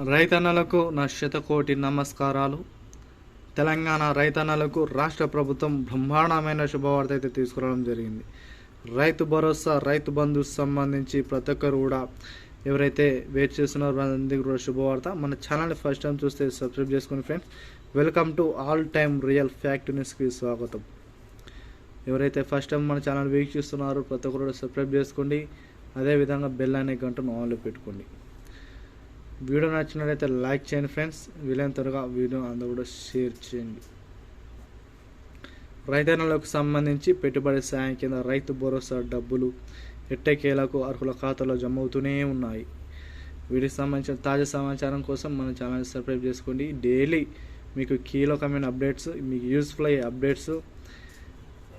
రైతన్నలకు నా శతకోటి నమస్కారాలు. తెలంగాణ రైతన్నలకు రాష్ట్ర ప్రభుత్వం బ్రహ్మాండమైన శుభవార్త అయితే తీసుకురావడం జరిగింది. రైతు భరోసా రైతు బంధు సంబంధించి ప్రతి ఒక్కరు కూడా ఎవరైతే వెయిట్ చేస్తున్నారో వాళ్ళందరికీ కూడా శుభవార్త. మన ఛానల్ని ఫస్ట్ టైం చూస్తే సబ్స్క్రైబ్ చేసుకుని friends welcome to all time real fact న్యూస్కి స్వాగతం. ఎవరైతే ఫస్ట్ టైం మన ఛానల్ వీక్షిస్తున్నారో ప్రతి ఒక్కరు కూడా సబ్స్క్రైబ్ చేసుకోండి. అదేవిధంగా బెల్ అనే గంటను ఆన్లో పెట్టుకోండి. వీడియో నచ్చినట్లయితే లైక్ చేయండి ఫ్రెండ్స్. వీలైన త్వరగా వీడియో అందరూ కూడా షేర్ చేయండి. రైతన్నలకు సంబంధించి పెట్టుబడి సాయం కింద రైతు భరోసా డబ్బులు ఎట్టకేలకు అర్హుల ఖాతాలో జమ అవుతూనే ఉన్నాయి. వీటికి సంబంధించిన తాజా సమాచారం కోసం మన ఛానల్ సబ్స్క్రైబ్ చేసుకోండి. డైలీ మీకు కీలకమైన అప్డేట్స్ మీకు యూస్ఫుల్ అయ్యే అప్డేట్స్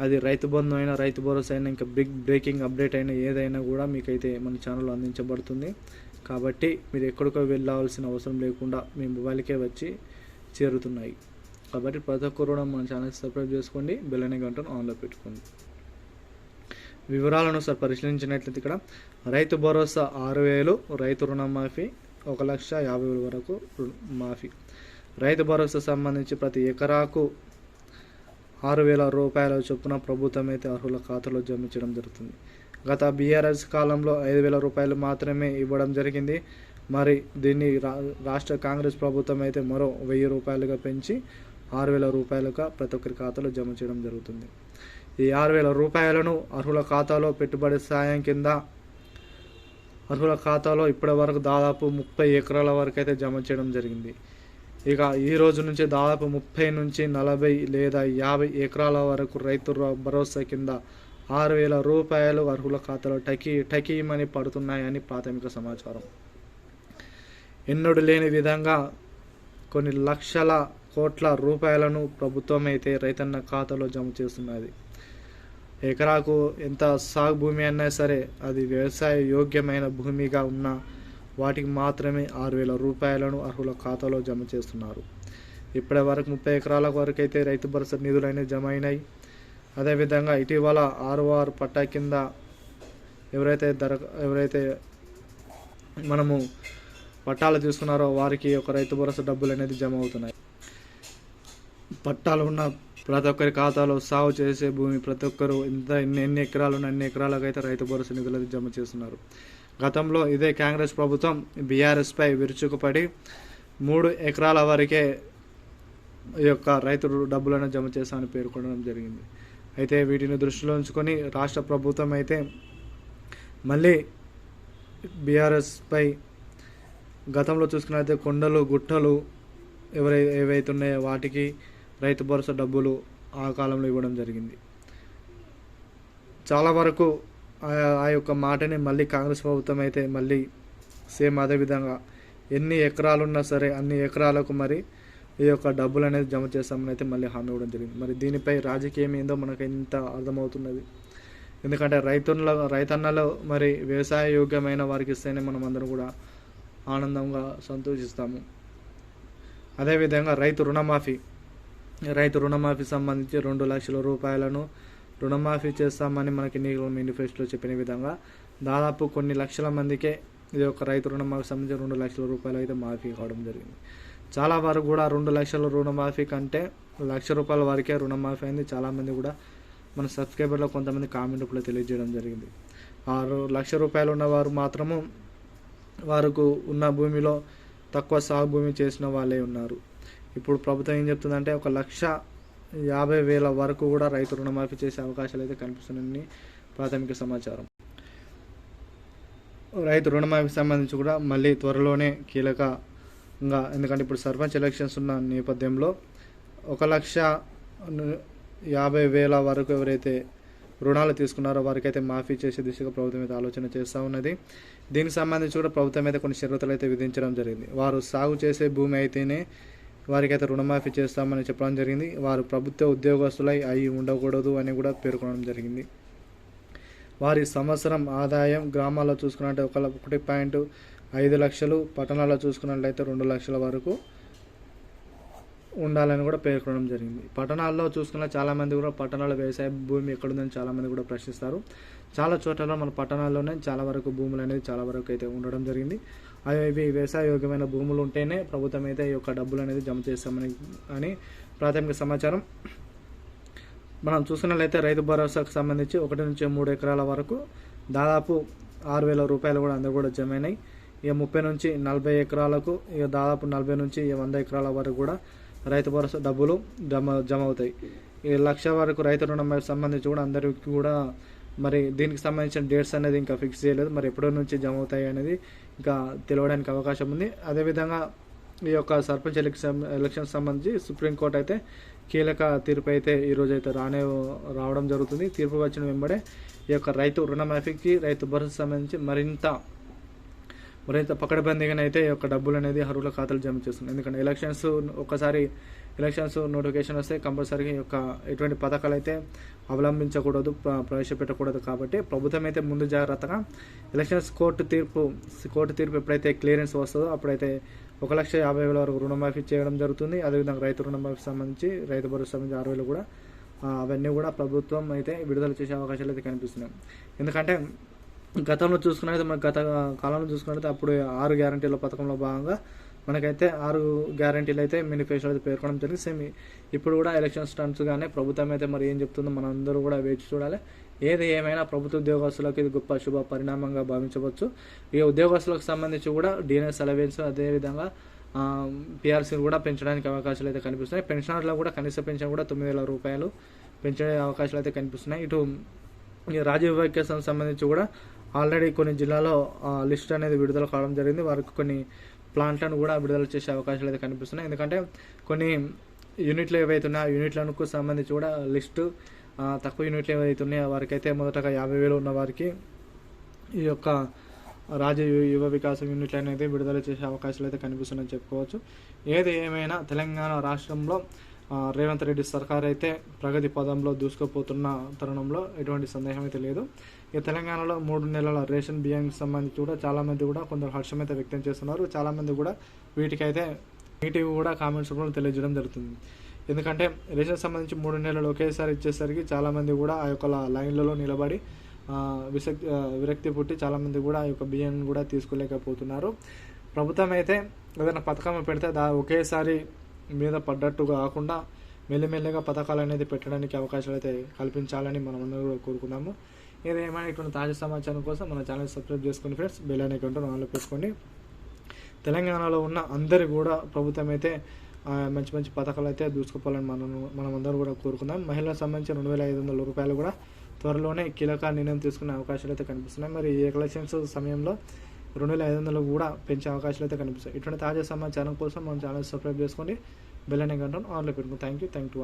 అది రైతు బంధు అయినా రైతు భరోసా అయినా ఇంకా బిగ్ బ్రేకింగ్ అప్డేట్ అయినా ఏదైనా కూడా మీకైతే మన ఛానల్లో అందించబడుతుంది. కాబట్టి మీరు ఎక్కడికో వెళ్ళాల్సిన అవసరం లేకుండా మీ మొబైల్కే వచ్చి చేరుతున్నాయి. కాబట్టి ప్రతి ఒక్కరు కూడా మన ఛానల్ సబ్స్క్రైబ్ చేసుకోండి బెల్ అనే గంటను ఆన్లో పెట్టుకోండి. వివరాలను సార్ పరిశీలించినట్లయితే ఇక్కడ రైతు భరోసా ఆరు వేలు రైతు రుణమాఫీ ఒక లక్ష యాభై వేల వరకు మాఫీ. రైతు భరోసా సంబంధించి ప్రతి ఎకరాకు ఆరు వేల రూపాయల చొప్పున ప్రభుత్వం అయితే అర్హుల ఖాతాలో జమ చేయడం జరుగుతుంది. గత బీఆర్ఎస్ కాలంలో ఐదు వేల రూపాయలు మాత్రమే ఇవ్వడం జరిగింది. మరి దీన్ని రా రాష్ట్ర కాంగ్రెస్ ప్రభుత్వం అయితే మరో వెయ్యి రూపాయలుగా పెంచి ఆరు వేల రూపాయలుగా ప్రతి ఒక్కరి ఖాతాలో జమ చేయడం జరుగుతుంది. ఈ ఆరు వేల రూపాయలను అర్హుల ఖాతాలో పెట్టుబడి సాయం కింద అర్హుల ఖాతాలో ఇప్పటి వరకు దాదాపు ముప్పై ఎకరాల వరకు అయితే జమ చేయడం జరిగింది. ఇక ఈ రోజు నుంచి దాదాపు ముప్పై నుంచి నలభై లేదా యాభై ఎకరాల వరకు రైతు భరోసా కింద ఆరు వేల రూపాయలు అర్హుల ఖాతాలో టకీ టకీమని పడుతున్నాయని ప్రాథమిక సమాచారం. ఎన్నడూ లేని విధంగా కొన్ని లక్షల కోట్ల రూపాయలను ప్రభుత్వం అయితే రైతన్న ఖాతాలో జమ చేస్తున్నది. ఎకరాకు ఎంత సాగు భూమి అయినా సరే అది వ్యవసాయ యోగ్యమైన భూమిగా ఉన్న వాటికి మాత్రమే ఆరు వేల రూపాయలను అర్హుల ఖాతాలో జమ చేస్తున్నారు. ఇప్పటి వరకు ముప్పై ఎకరాల వరకు అయితే రైతు భరోసా నిధులు అనేవి జమ అయినాయి. అదేవిధంగా ఇటీవల ఆర్ఓఆర్ పట్టా కింద ఎవరైతే దర ఎవరైతే మనము పట్టాలు తీసుకున్నారో వారికి ఒక రైతు భరోసా డబ్బులు అనేది జమ అవుతున్నాయి. పట్టాలు ఉన్న ప్రతి ఒక్కరి ఖాతాలో సాగు చేసే భూమి ప్రతి ఒక్కరు ఇంత ఎన్ని ఎన్ని ఎకరాలు ఉన్న అన్ని ఎకరాలకు అయితే రైతు భరోసా నిధులు అయితే జమ చేస్తున్నారు. గతంలో ఇదే కాంగ్రెస్ ప్రభుత్వం బీఆర్ఎస్పై విరుచుకుపడి మూడు ఎకరాల వరకే ఈ యొక్క రైతు డబ్బులను జమ చేస్తామని పేర్కొనడం జరిగింది. అయితే వీటిని దృష్టిలో ఉంచుకొని రాష్ట్ర ప్రభుత్వం అయితే మళ్ళీ బీఆర్ఎస్పై గతంలో చూసుకున్నైతే కొండలు గుట్టలు ఎవరై ఏవైతే ఉన్నాయో వాటికి రైతు భరోసా డబ్బులు ఆ కాలంలో ఇవ్వడం జరిగింది. చాలా వరకు ఆ- ఆ యొక్క మాటని మళ్ళీ కాంగ్రెస్ ప్రభుత్వం అయితే మళ్ళీ సేమ్ అదే విధంగా ఎన్ని ఎకరాలు ఉన్నా సరే అన్ని ఎకరాలకు మరి ఈ యొక్క డబ్బులు అనేది జమ చేస్తామని అయితే మళ్ళీ హామీ ఇవ్వడం జరిగింది. మరి దీనిపై రాజకీయం ఏందో మనకు ఎంత అర్థమవుతున్నది? ఎందుకంటే రైతుల రైతన్నలో మరి వ్యవసాయ యోగ్యమైన వారికి ఇస్తేనే మనం అందరం కూడా ఆనందంగా సంతోషిస్తాము. అదేవిధంగా రైతు రుణమాఫీ. రైతు రుణమాఫీ సంబంధించి రెండు లక్షల రూపాయలను రుణమాఫీ చేస్తామని మనకి ఎన్నికల మేనిఫెస్టోలో చెప్పిన విధంగా దాదాపు కొన్ని లక్షల మందికే ఇది ఒక రైతు రుణమాఫీ సంబంధించి రెండు లక్షల రూపాయలు అయితే మాఫీ కావడం జరిగింది. చాలా వరకు కూడా రెండు లక్షల రుణమాఫీ కంటే లక్ష రూపాయల వరకే రుణమాఫీ అయింది. చాలామంది కూడా మన సబ్స్క్రైబర్లో కొంతమంది కామెంట్ కూడా తెలియజేయడం జరిగింది. ఆరు లక్ష రూపాయలు ఉన్నవారు మాత్రము వారికి ఉన్న భూమిలో తక్కువ సాగు భూమి చేసిన వాళ్ళే ఉన్నారు. ఇప్పుడు ప్రభుత్వం ఏం చెప్తుందంటే ఒక లక్ష యాభై వేల వరకు కూడా రైతు రుణమాఫీ చేసే అవకాశాలు అయితే కనిపిస్తున్నాయని ప్రాథమిక సమాచారం. రైతు రుణమాఫీకి సంబంధించి కూడా మళ్ళీ త్వరలోనే కీలక ఇంకా ఎందుకంటే ఇప్పుడు సర్పంచ్ ఎలక్షన్స్ ఉన్న నేపథ్యంలో ఒక లక్ష యాభై వేల వరకు ఎవరైతే రుణాలు తీసుకున్నారో వారికైతే మాఫీ చేసే దిశగా ప్రభుత్వం అయితే ఆలోచన చేస్తూ ఉన్నది. దీనికి సంబంధించి కూడా ప్రభుత్వం అయితే కొన్ని షరతులు అయితే విధించడం జరిగింది. వారు సాగు చేసే భూమి అయితేనే వారికైతే రుణమాఫీ చేస్తామని చెప్పడం జరిగింది. వారు ప్రభుత్వ ఉద్యోగస్తులై అయి ఉండకూడదు అని కూడా పేర్కొనడం జరిగింది. వారి సంవత్సరం ఆదాయం గ్రామాల్లో చూసుకున్నట్టే ఒక ఒకటి పాయింట్ ఐదు లక్షలు పట్టణాల్లో చూసుకున్నట్లయితే రెండు లక్షల వరకు ఉండాలని కూడా పేర్కొనడం జరిగింది. పట్టణాల్లో చూసుకున్న చాలామంది కూడా పట్టణాల్లో వ్యవసాయ భూమి ఎక్కడుందని చాలామంది కూడా ప్రశ్నిస్తారు. చాలా చోట్ల మన పట్టణాల్లోనే చాలా వరకు భూములు అనేది చాలా వరకు అయితే ఉండడం జరిగింది. అవి ఇవి వ్యవసాయ యోగ్యమైన భూములు ఉంటేనే ప్రభుత్వం అయితే ఈ యొక్క డబ్బులు అనేది జమ చేస్తామని అని ప్రాథమిక సమాచారం. మనం చూసుకున్నట్లయితే రైతు భరోసాకు సంబంధించి ఒకటి నుంచి మూడు ఎకరాల వరకు దాదాపు ఆరు వేల రూపాయలు కూడా అందరూ కూడా జమ అయినాయి. ఇక ముప్పై నుంచి నలభై ఎకరాలకు ఇక దాదాపు నలభై నుంచి వంద ఎకరాల వరకు కూడా రైతు భరోసా డబ్బులు జమ జమ అవుతాయి. ఈ లక్ష వరకు రైతు రుణం సంబంధించి కూడా అందరికీ కూడా మరి దీనికి సంబంధించిన డేట్స్ అనేది ఇంకా ఫిక్స్ చేయలేదు. మరి ఎప్పటి నుంచి జమ అవుతాయి అనేది ఇంకా తెలియడానికి అవకాశం ఉంది. అదేవిధంగా ఈ యొక్క సర్పంచ్ ఎలక్షన్ ఎలక్షన్ సంబంధించి సుప్రీంకోర్టు అయితే కీలక తీర్పు అయితే ఈరోజు అయితే రానే రావడం జరుగుతుంది. తీర్పు వచ్చిన వెంబడే ఈ యొక్క రైతు రుణమాఫీకి రైతు భరోసా సంబంధించి మరింత మరింత పకడ్బందీగానైతే ఈ యొక్క డబ్బులు అనేది అర్హుల ఖాతాలు జమ చేస్తుంది. ఎందుకంటే ఎలక్షన్స్ ఒకసారి ఎలక్షన్స్ నోటిఫికేషన్ వస్తే కంపల్సరీగా ఈ యొక్క ఎటువంటి పథకాలు అయితే అవలంబించకూడదు ప్ర- ప్రవేశపెట్టకూడదు కాబట్టి ప్రభుత్వం అయితే ముందు జాగ్రత్తగా ఎలక్షన్స్ కోర్టు తీర్పు కోర్టు తీర్పు ఎప్పుడైతే క్లియరెన్స్ వస్తుందో అప్పుడైతే ఒక లక్ష యాభై వేల వరకు రుణమాఫీ చేయడం జరుగుతుంది. అదేవిధంగా రైతు రుణమాఫీ సంబంధించి రైతు భరోసా సంబంధించి ఆరు వేలు కూడా అవన్నీ కూడా ప్రభుత్వం అయితే విడుదల చేసే అవకాశాలు అయితే కనిపిస్తున్నాయి. ఎందుకంటే గతంలో చూసుకున్నట్టు మన గత కాలంలో చూసుకున్నట్లయితే అప్పుడు ఆరు గ్యారంటీల పథకంలో భాగంగా మనకైతే ఆరు గ్యారంటీలు అయితే మేనిఫెస్టో అయితే పేర్కొనడం జరిగింది. సేమ్ ఇప్పుడు కూడా ఎలక్షన్ స్టంట్స్ కానీ ప్రభుత్వం అయితే మరి ఏం చెప్తుందో మనం అందరూ కూడా వేచి చూడాలి. ఏది ఏమైనా ప్రభుత్వ ఉద్యోగస్తులకు ఇది గొప్ప శుభ పరిణామంగా భావించవచ్చు. ఈ ఉద్యోగస్తులకు సంబంధించి కూడా డిఎన్ఎస్ అలవెన్స్ అదేవిధంగా పిఆర్సీలు కూడా పెంచడానికి అవకాశాలు అయితే కనిపిస్తున్నాయి. పెన్షనర్లకు కూడా కనీస పెన్షన్ కూడా తొమ్మిది వేల రూపాయలు పెంచే అవకాశాలు అయితే కనిపిస్తున్నాయి. ఇటు ఈ రాజీవ్ వైద్యసం సంబంధించి కూడా ఆల్రెడీ కొన్ని జిల్లాలో లిస్ట్ అనేది విడుదల కావడం జరిగింది. వారికి కొన్ని ప్లాంట్లను కూడా విడుదల చేసే అవకాశాలు అయితే కనిపిస్తున్నాయి. ఎందుకంటే కొన్ని యూనిట్లు ఏవైతే ఉన్నాయో ఆ యూనిట్లకు సంబంధించి కూడా లిస్టు తక్కువ యూనిట్లు ఏవైతే ఉన్నాయో వారికైతే మొదటగా యాభై వేలు ఉన్న వారికి ఈ యొక్క రాజ్య యువ వికాసం యూనిట్లు అనేది విడుదల చేసే అవకాశాలు అయితే కనిపిస్తున్నాయని చెప్పుకోవచ్చు. ఏది ఏమైనా తెలంగాణ రాష్ట్రంలో రేవంత్ రెడ్డి సర్కార్ అయితే ప్రగతి పదంలో దూసుకుపోతున్న తరుణంలో ఎటువంటి సందేహం అయితే లేదు. ఇక తెలంగాణలో మూడు నెలల రేషన్ బియ్యానికి సంబంధించి కూడా చాలామంది కూడా కొందరు హర్షం అయితే వ్యక్తం చేస్తున్నారు. చాలామంది కూడా వీటికైతే నెగిటివ్ కూడా కామెంట్స్ కూడా తెలియజేయడం జరుగుతుంది. ఎందుకంటే రేషన్ సంబంధించి మూడు నెలలు ఒకేసారి ఇచ్చేసరికి చాలామంది కూడా ఆ యొక్క లైన్లలో నిలబడి విసక్ విరక్తి పుట్టి చాలామంది కూడా ఆ యొక్క బియ్యం కూడా తీసుకోలేకపోతున్నారు. ప్రభుత్వం అయితే ఏదైనా పథకం పెడితే దా ఒకేసారి మీద పడ్డట్టు కాకుండా మెల్లిమెల్లిగా పథకాలు అనేది పెట్టడానికి అవకాశాలు అయితే కల్పించాలని మనం అందరూ కూడా కోరుకున్నాము ఏదేమైనా ఇటువంటి తాజా సమాచారం కోసం మన ఛానల్ సబ్స్క్రైబ్ చేసుకోండి ఫ్రెండ్స్ బెల్ ఐకాన్ ఆన్లో పెట్టుకోండి తెలంగాణలో ఉన్న అందరు కూడా ప్రభుత్వం అయితే మంచి మంచి పథకాలు అయితే దూసుకుపోవాలని మనం మనం అందరూ కూడా కోరుకుందాం. మహిళలకు సంబంధించి రెండు వేల ఐదు వందల రూపాయలు కూడా త్వరలోనే కీలక నిర్ణయం తీసుకునే అవకాశాలు అయితే కనిపిస్తున్నాయి. మరి ఈ ఎలక్షన్స్ సమయంలో రెండు వేల ఐదు వందలు కూడా పెంచే అవకాశాలు అయితే కనిపిస్తాయి. ఇటువంటి తాజా సమాచారం కోసం మన ఛానల్ సబ్స్క్రైబ్ చేసుకోండి. బెల్ అనే గంటను ఆన్లో పెట్టుకుంటాం థ్యాంక్ యూ థ్యాంక్ యూ